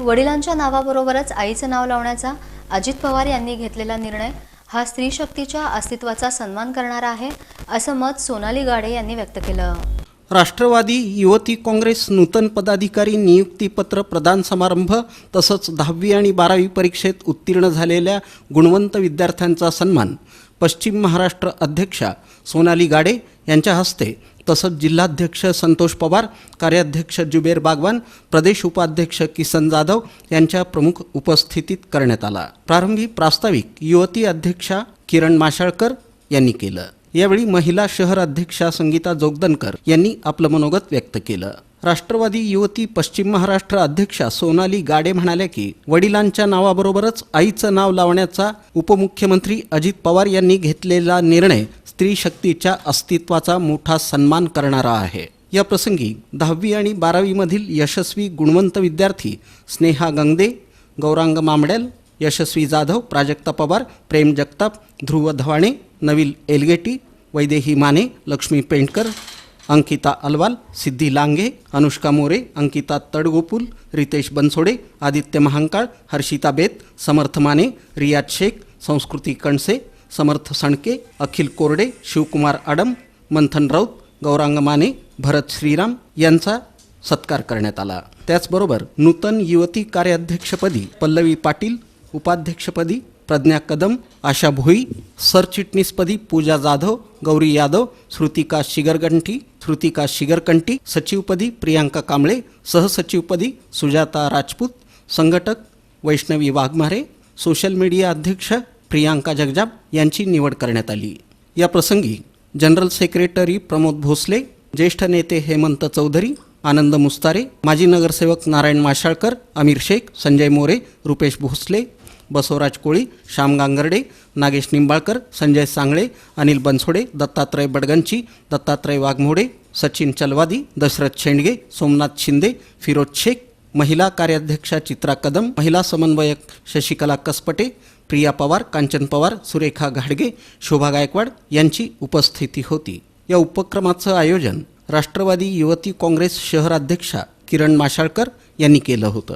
वडिलांच्या नावाबरोबरच आईचं नाव लावण्याचा अजित पवार यांनी घेतलेला निर्णय हा स्त्री शक्तीच्या अस्तित्वाचा सन्मान करणारा आहे असं मत सोनाली गाडे यांनी व्यक्त केलं. राष्ट्रवादी युवती काँग्रेस नूतन पदाधिकारी नियुक्तीपत्र प्रदान समारंभ तसंच दहावी आणि बारावी परीक्षेत उत्तीर्ण झालेल्या गुणवंत विद्यार्थ्यांचा सन्मान पश्चिम महाराष्ट्र अध्यक्षा सोनाली गाडे यांच्या हस्ते तसंच जिल्हाध्यक्ष संतोष पवार कार्याध्यक्ष जुबेर बागवान प्रदेश उपाध्यक्ष किसन जाधव यांच्या प्रमुख उपस्थितीत करण्यात आला. प्रारंभी प्रास्ताविक युवती अध्यक्षा किरण माशाळकर यांनी केलं. यावेळी महिला शहर अध्यक्षा संगीता जोगदनकर यांनी आपलं मनोगत व्यक्त केलं. राष्ट्रवादी युवती पश्चिम महाराष्ट्र अध्यक्षा सोनाली गाडे म्हणाल्या की वडिलांच्या नावाबरोबरच आईचं नाव लावण्याचा उपमुख्यमंत्री अजित पवार यांनी घेतलेला निर्णय स्त्री शक्तीच्या अस्तित्वाचा मोठा सन्मान करणारा आहे. या प्रसंगी दहावी आणि बारावीमधील यशस्वी गुणवंत विद्यार्थी स्नेहा गंगदे गौरांग मामडेल यशस्वी जाधव प्राजक्ता पवार प्रेम जगताप ध्रुव धवाणे नवील एलगेटी वैदेही माने लक्ष्मी पेंटकर अंकिता अलवाल सिद्धी लांघे अनुष्का मोरे अंकिता तडगोपुल रितेश बनसोडे आदित्य महांकाळ हर्षिता बेत समर्थ माने रियाज शेख संस्कृती कणसे समर्थ सणके अखिल कोरडे शिवकुमार आडम मंथन राऊत गौरांग माने भरत श्रीराम यांचा सत्कार करण्यात आला. त्याचबरोबर नूतन युवती कार्याध्यक्षपदी पल्लवी पाटील उपाध्यक्षपदी प्रज्ञा कदम आशा भोई सरचिटणीसपदी पूजा जाधव गौरी यादव श्रुतिका शिगरगंठी श्रुतिका शिगरकंटी सचिवपदी प्रियांका कांबळे सहसचिवपदी सुजाता राजपूत संघटक वैष्णवी वाघमारे सोशल मीडिया अध्यक्ष प्रियांका जगजाप यांची निवड करण्यात आली. या प्रसंगी जनरल सेक्रेटरी प्रमोद भोसले ज्येष्ठ नेते हेमंत चौधरी आनंद मुस्तारे माजी नगरसेवक नारायण माशाळकर अमीर शेख संजय मोरे रुपेश भोसले बसवराज कोळी श्याम गांगर्डे नागेश निंबाळकर संजय सांगळे अनिल बनसोडे दत्तात्रय बडगंची दत्तात्रय वाघमोडे सचिन चलवादी दशरथ शेंडगे सोमनाथ शिंदे फिरोज शेख महिला कार्याध्यक्षा चित्रा कदम महिला समन्वयक शशिकला कसपटे प्रिया पवार कांचन पवार सुरेखा घाडगे शोभा गायकवाड यांची उपस्थिती होती. या उपक्रमाचं आयोजन राष्ट्रवादी युवती काँग्रेस शहराध्यक्षा किरण माशाळकर यांनी केलं होतं.